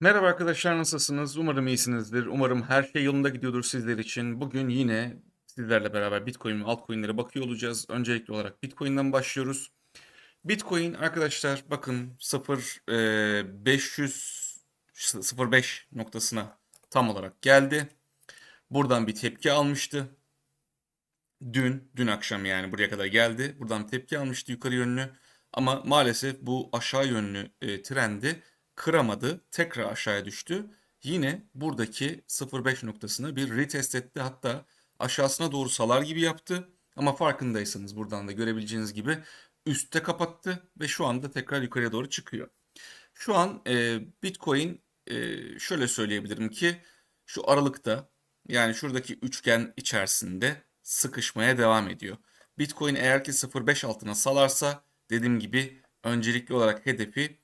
Merhaba arkadaşlar nasılsınız? Umarım iyisinizdir. Umarım her şey yolunda gidiyordur sizler için. Bugün yine sizlerle beraber Bitcoin ve altcoin'lere bakıyor olacağız. Öncelikli olarak Bitcoin'den başlıyoruz. Bitcoin arkadaşlar bakın 0 e, 500 05 noktasına tam olarak geldi. Buradan bir tepki almıştı. Dün, dün akşam yani buraya kadar geldi. Buradan tepki almıştı yukarı yönlü. Ama maalesef bu aşağı yönlü e, trendi kıramadı. Tekrar aşağıya düştü. Yine buradaki 0.5 noktasını bir retest etti. Hatta aşağısına doğru salar gibi yaptı. Ama farkındaysanız buradan da görebileceğiniz gibi üstte kapattı ve şu anda tekrar yukarıya doğru çıkıyor. Şu an e, Bitcoin e, şöyle söyleyebilirim ki şu aralıkta yani şuradaki üçgen içerisinde sıkışmaya devam ediyor. Bitcoin eğer ki 0.5 altına salarsa dediğim gibi öncelikli olarak hedefi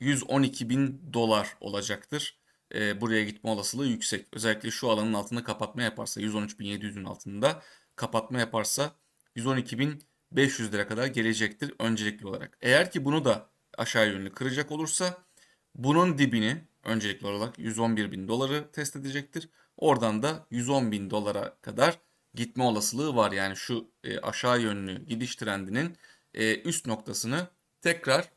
112 bin dolar olacaktır. E, buraya gitme olasılığı yüksek. Özellikle şu alanın altında kapatma yaparsa 113.700'ün altında kapatma yaparsa 112.500 lira kadar gelecektir öncelikli olarak. Eğer ki bunu da aşağı yönlü kıracak olursa bunun dibini öncelikli olarak 111 bin doları test edecektir. Oradan da 110 bin dolara kadar gitme olasılığı var. Yani şu e, aşağı yönlü gidiş trendinin e, üst noktasını tekrar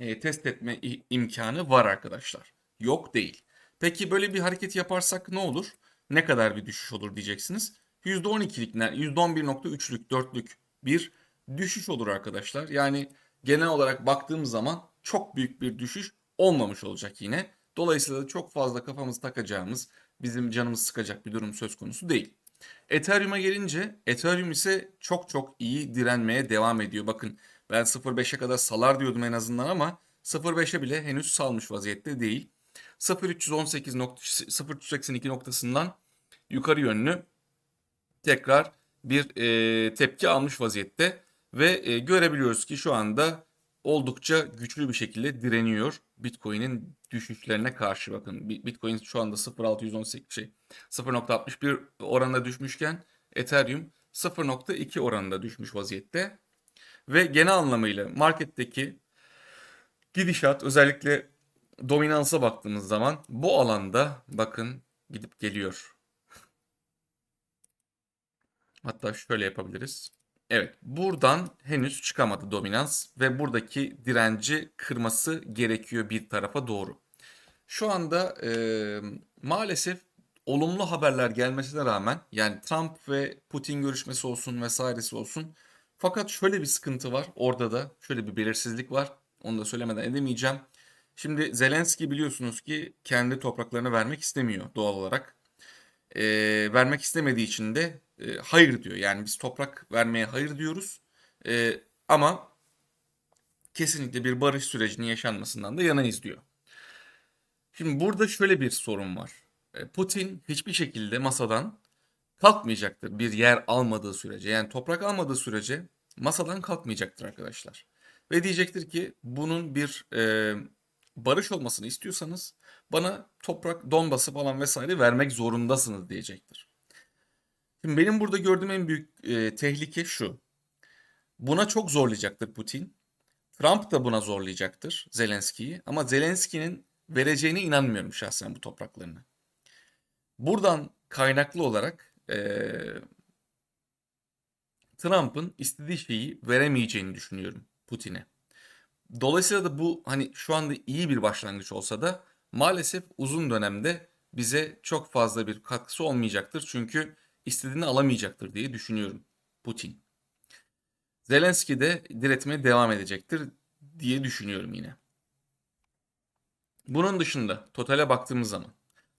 e, test etme imkanı var arkadaşlar. Yok değil. Peki böyle bir hareket yaparsak ne olur? Ne kadar bir düşüş olur diyeceksiniz. %12'lik, %11.3'lük, 4'lük bir düşüş olur arkadaşlar. Yani genel olarak baktığımız zaman çok büyük bir düşüş olmamış olacak yine. Dolayısıyla çok fazla kafamızı takacağımız, bizim canımız sıkacak bir durum söz konusu değil. Ethereum'a gelince Ethereum ise çok çok iyi direnmeye devam ediyor. Bakın ben 0.5'e kadar salar diyordum en azından ama 0.5'e bile henüz salmış vaziyette değil. 0.318 nokta, 0.382 noktasından yukarı yönlü tekrar bir e, tepki almış vaziyette ve e, görebiliyoruz ki şu anda oldukça güçlü bir şekilde direniyor Bitcoin'in düşüşlerine karşı bakın. Bitcoin şu anda 0.618 şey 0.61 oranında düşmüşken Ethereum 0.2 oranında düşmüş vaziyette. Ve genel anlamıyla marketteki gidişat özellikle dominansa baktığımız zaman bu alanda bakın gidip geliyor. Hatta şöyle yapabiliriz. Evet buradan henüz çıkamadı dominans ve buradaki direnci kırması gerekiyor bir tarafa doğru. Şu anda e, maalesef olumlu haberler gelmesine rağmen yani Trump ve Putin görüşmesi olsun vesairesi olsun fakat şöyle bir sıkıntı var. Orada da şöyle bir belirsizlik var. Onu da söylemeden edemeyeceğim. Şimdi Zelenski biliyorsunuz ki kendi topraklarını vermek istemiyor doğal olarak. E, vermek istemediği için de e, hayır diyor. Yani biz toprak vermeye hayır diyoruz. E, ama kesinlikle bir barış sürecinin yaşanmasından da yanayız diyor. Şimdi burada şöyle bir sorun var. E, Putin hiçbir şekilde masadan kalkmayacaktır bir yer almadığı sürece. Yani toprak almadığı sürece masadan kalkmayacaktır arkadaşlar. Ve diyecektir ki bunun bir e, barış olmasını istiyorsanız bana toprak, Donbas'ı falan vesaire vermek zorundasınız diyecektir. Şimdi benim burada gördüğüm en büyük e, tehlike şu. Buna çok zorlayacaktır Putin. Trump da buna zorlayacaktır Zelenski'yi. Ama Zelenski'nin vereceğine inanmıyorum şahsen bu topraklarını. Buradan kaynaklı olarak e, Trump'ın istediği şeyi veremeyeceğini düşünüyorum Putin'e. Dolayısıyla da bu hani şu anda iyi bir başlangıç olsa da maalesef uzun dönemde bize çok fazla bir katkısı olmayacaktır. Çünkü istediğini alamayacaktır diye düşünüyorum Putin. Zelenski de diretmeye devam edecektir diye düşünüyorum yine. Bunun dışında totale baktığımız zaman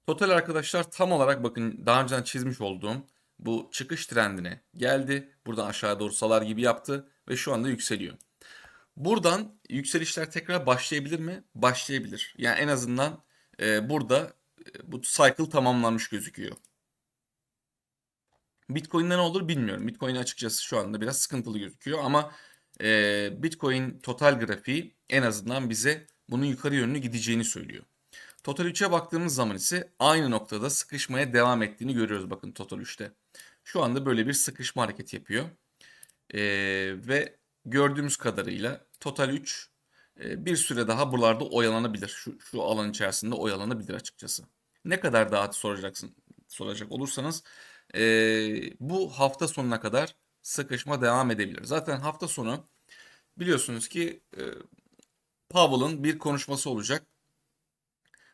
Total arkadaşlar tam olarak bakın daha önceden çizmiş olduğum bu çıkış trendine geldi. Buradan aşağı doğru salar gibi yaptı ve şu anda yükseliyor. Buradan yükselişler tekrar başlayabilir mi? Başlayabilir. Yani en azından e, burada e, bu cycle tamamlanmış gözüküyor. Bitcoin'de ne olur bilmiyorum. Bitcoin açıkçası şu anda biraz sıkıntılı gözüküyor ama e, Bitcoin total grafiği en azından bize bunun yukarı yönlü gideceğini söylüyor. Total 3'e baktığımız zaman ise aynı noktada sıkışmaya devam ettiğini görüyoruz bakın Total 3'te. Şu anda böyle bir sıkışma hareketi yapıyor. Ee, ve gördüğümüz kadarıyla Total 3 e, bir süre daha buralarda oyalanabilir. Şu, şu alan içerisinde oyalanabilir açıkçası. Ne kadar daha soracaksın soracak olursanız e, bu hafta sonuna kadar sıkışma devam edebilir. Zaten hafta sonu biliyorsunuz ki e, Powell'ın bir konuşması olacak.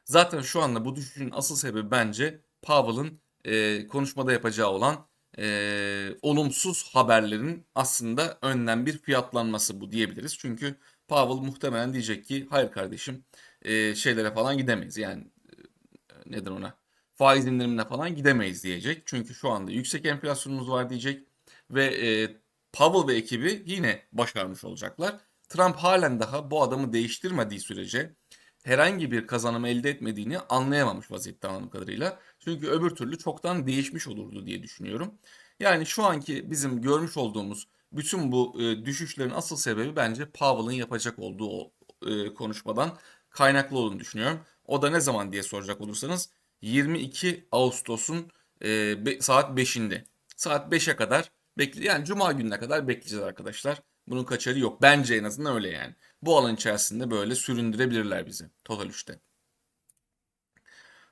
Zaten şu anda bu düşüşün asıl sebebi bence Powell'ın e, konuşmada yapacağı olan e, olumsuz haberlerin aslında önden bir fiyatlanması bu diyebiliriz. Çünkü Powell muhtemelen diyecek ki hayır kardeşim e, şeylere falan gidemeyiz. Yani e, nedir ona faiz indirimine falan gidemeyiz diyecek. Çünkü şu anda yüksek enflasyonumuz var diyecek ve e, Powell ve ekibi yine başarmış olacaklar. Trump halen daha bu adamı değiştirmediği sürece herhangi bir kazanım elde etmediğini anlayamamış vaziyette anladığım kadarıyla. Çünkü öbür türlü çoktan değişmiş olurdu diye düşünüyorum. Yani şu anki bizim görmüş olduğumuz bütün bu e, düşüşlerin asıl sebebi bence Powell'ın yapacak olduğu o e, konuşmadan kaynaklı olduğunu düşünüyorum. O da ne zaman diye soracak olursanız 22 Ağustos'un e, be, saat 5'inde. Saat 5'e kadar bekle yani cuma gününe kadar bekleyeceğiz arkadaşlar. Bunun kaçarı yok. Bence en azından öyle yani. Bu alan içerisinde böyle süründürebilirler bizi Total 3'te.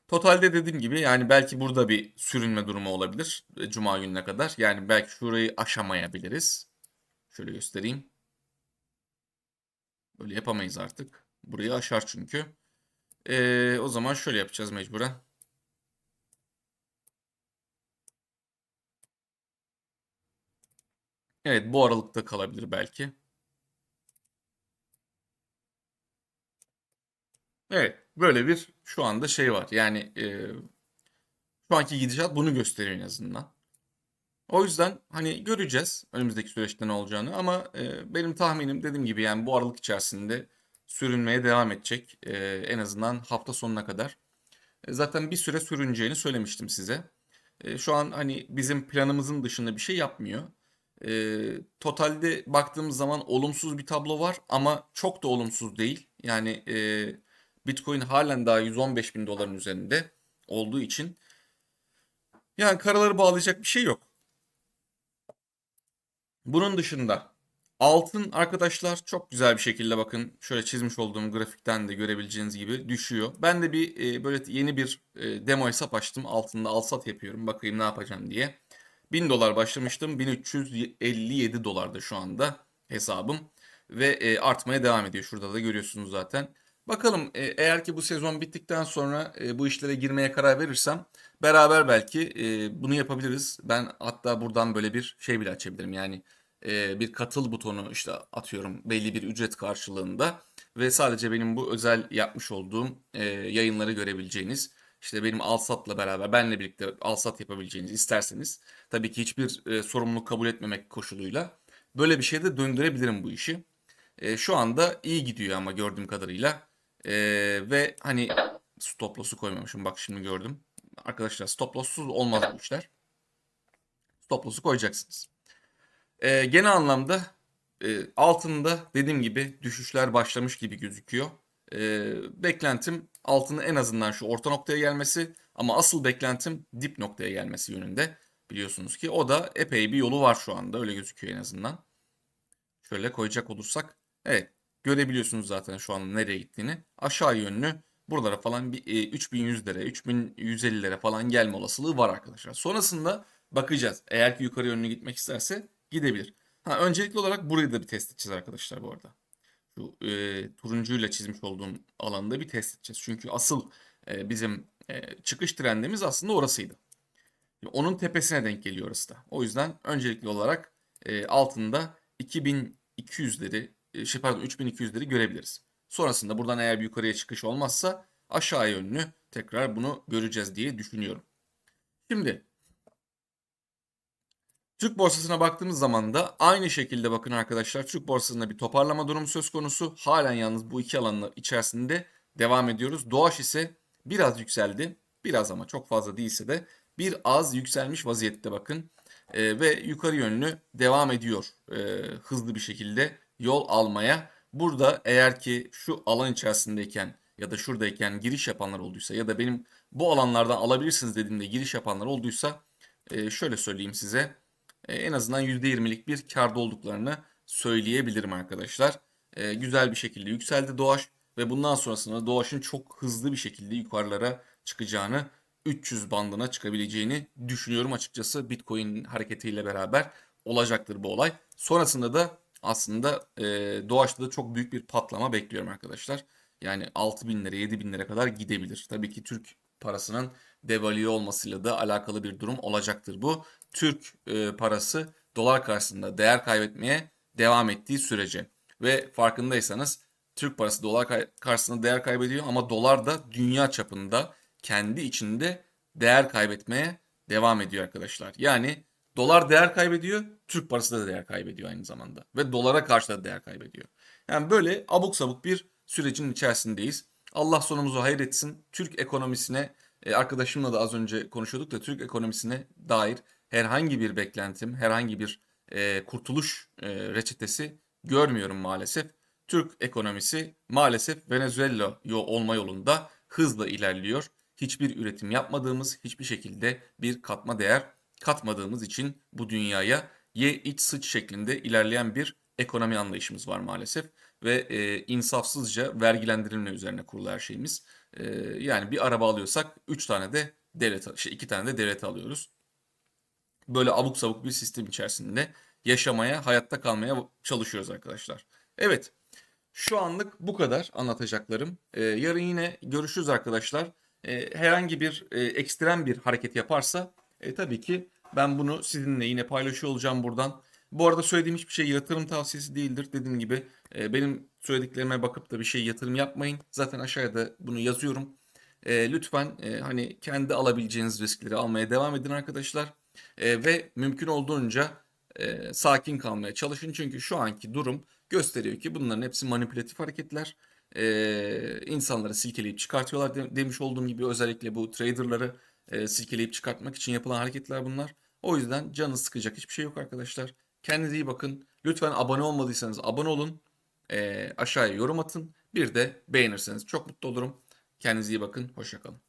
Totalde dediğim gibi yani belki burada bir sürünme durumu olabilir e, Cuma gününe kadar. Yani belki şurayı aşamayabiliriz. Şöyle göstereyim. Böyle yapamayız artık. Burayı aşar çünkü. Ee, o zaman şöyle yapacağız mecburen. Evet bu aralıkta kalabilir belki. Evet böyle bir şu anda şey var. Yani e, şu anki gidişat bunu gösteriyor en azından. O yüzden hani göreceğiz önümüzdeki süreçte ne olacağını ama e, benim tahminim dediğim gibi yani bu aralık içerisinde sürünmeye devam edecek. E, en azından hafta sonuna kadar. E, zaten bir süre sürüneceğini söylemiştim size. E, şu an hani bizim planımızın dışında bir şey yapmıyor. E, totalde baktığımız zaman olumsuz bir tablo var ama çok da olumsuz değil. Yani e, Bitcoin halen daha 115 bin doların üzerinde olduğu için yani karaları bağlayacak bir şey yok. Bunun dışında altın arkadaşlar çok güzel bir şekilde bakın şöyle çizmiş olduğum grafikten de görebileceğiniz gibi düşüyor. Ben de bir e, böyle yeni bir e, demo hesap açtım. Altında alsat yapıyorum. Bakayım ne yapacağım diye. 1000 dolar başlamıştım. 1357 dolarda şu anda hesabım. Ve e, artmaya devam ediyor. Şurada da görüyorsunuz zaten. Bakalım e, eğer ki bu sezon bittikten sonra e, bu işlere girmeye karar verirsem beraber belki e, bunu yapabiliriz. Ben hatta buradan böyle bir şey bile açabilirim. Yani e, bir katıl butonu işte atıyorum belli bir ücret karşılığında ve sadece benim bu özel yapmış olduğum e, yayınları görebileceğiniz işte benim Alsat'la beraber benle birlikte Alsat yapabileceğiniz isterseniz tabii ki hiçbir e, sorumluluk kabul etmemek koşuluyla böyle bir şeyde döndürebilirim bu işi. E, şu anda iyi gidiyor ama gördüğüm kadarıyla. E, ve hani stop loss'u koymamışım bak şimdi gördüm. Arkadaşlar stop loss'suz olmaz bu işler. Stop loss'u koyacaksınız. E, genel anlamda e, altında dediğim gibi düşüşler başlamış gibi gözüküyor. E, beklentim altının en azından şu orta noktaya gelmesi ama asıl beklentim dip noktaya gelmesi yönünde. Biliyorsunuz ki o da epey bir yolu var şu anda öyle gözüküyor en azından. Şöyle koyacak olursak evet görebiliyorsunuz zaten şu an nereye gittiğini. Aşağı yönlü buralara falan bir e, 3100'lere 3150'lere falan gelme olasılığı var arkadaşlar. Sonrasında bakacağız. Eğer ki yukarı yönlü gitmek isterse gidebilir. Ha, öncelikli olarak burayı da bir test edeceğiz arkadaşlar bu arada. Şu e, turuncuyla çizmiş olduğum alanda bir test edeceğiz. Çünkü asıl e, bizim e, çıkış trendimiz aslında orasıydı. Onun tepesine denk geliyor orası da. O yüzden öncelikli olarak e, altında 2200'leri e, şey pardon 3200'leri görebiliriz. Sonrasında buradan eğer bir yukarıya çıkış olmazsa aşağı yönlü tekrar bunu göreceğiz diye düşünüyorum. Şimdi Türk borsasına baktığımız zaman da aynı şekilde bakın arkadaşlar Türk borsasında bir toparlama durumu söz konusu. Halen yalnız bu iki alanın içerisinde devam ediyoruz. Doğaç ise biraz yükseldi. Biraz ama çok fazla değilse de bir az yükselmiş vaziyette bakın. E, ve yukarı yönlü devam ediyor e, hızlı bir şekilde yol almaya. Burada eğer ki şu alan içerisindeyken ya da şuradayken giriş yapanlar olduysa ya da benim bu alanlardan alabilirsiniz dediğimde giriş yapanlar olduysa e, şöyle söyleyeyim size en azından %20'lik bir karda olduklarını söyleyebilirim arkadaşlar. e, güzel bir şekilde yükseldi Doğaç ve bundan sonrasında Doğaç'ın çok hızlı bir şekilde yukarılara çıkacağını 300 bandına çıkabileceğini düşünüyorum açıkçası Bitcoin hareketiyle beraber olacaktır bu olay. Sonrasında da aslında e, da çok büyük bir patlama bekliyorum arkadaşlar. Yani 6000 lira 7000 lira kadar gidebilir. Tabii ki Türk parasının devalüe olmasıyla da alakalı bir durum olacaktır bu. Türk e, parası dolar karşısında değer kaybetmeye devam ettiği sürece ve farkındaysanız Türk parası dolar karşısında değer kaybediyor ama dolar da dünya çapında kendi içinde değer kaybetmeye devam ediyor arkadaşlar. Yani dolar değer kaybediyor, Türk parası da değer kaybediyor aynı zamanda ve dolara karşı da değer kaybediyor. Yani böyle abuk sabuk bir sürecin içerisindeyiz. Allah sonumuzu hayır etsin. Türk ekonomisine e, arkadaşımla da az önce konuşuyorduk da Türk ekonomisine dair herhangi bir beklentim, herhangi bir e, kurtuluş e, reçetesi görmüyorum maalesef. Türk ekonomisi maalesef Venezuela yo- olma yolunda hızla ilerliyor. Hiçbir üretim yapmadığımız, hiçbir şekilde bir katma değer katmadığımız için bu dünyaya ye iç sıç şeklinde ilerleyen bir ekonomi anlayışımız var maalesef ve e, insafsızca vergilendirilme üzerine kurulu her şeyimiz. E, yani bir araba alıyorsak 3 tane de devlet, şey 2 tane de devlet alıyoruz. Böyle abuk sabuk bir sistem içerisinde yaşamaya, hayatta kalmaya çalışıyoruz arkadaşlar. Evet, şu anlık bu kadar anlatacaklarım. E, yarın yine görüşürüz arkadaşlar. E, herhangi bir e, ekstrem bir hareket yaparsa e, tabii ki ben bunu sizinle yine paylaşıyor olacağım buradan. Bu arada söylediğim hiçbir şey yatırım tavsiyesi değildir. Dediğim gibi e, benim söylediklerime bakıp da bir şey yatırım yapmayın. Zaten aşağıya da bunu yazıyorum. E, lütfen e, hani kendi alabileceğiniz riskleri almaya devam edin arkadaşlar. E, ve mümkün olduğunca e, sakin kalmaya çalışın. Çünkü şu anki durum gösteriyor ki bunların hepsi manipülatif hareketler. E, insanları silkeleyip çıkartıyorlar de- demiş olduğum gibi özellikle bu traderları e, silkeleyip çıkartmak için yapılan hareketler bunlar. O yüzden canı sıkacak hiçbir şey yok arkadaşlar. Kendinize iyi bakın. Lütfen abone olmadıysanız abone olun. Aşağıya yorum atın. Bir de beğenirseniz çok mutlu olurum. Kendinize iyi bakın. Hoşçakalın.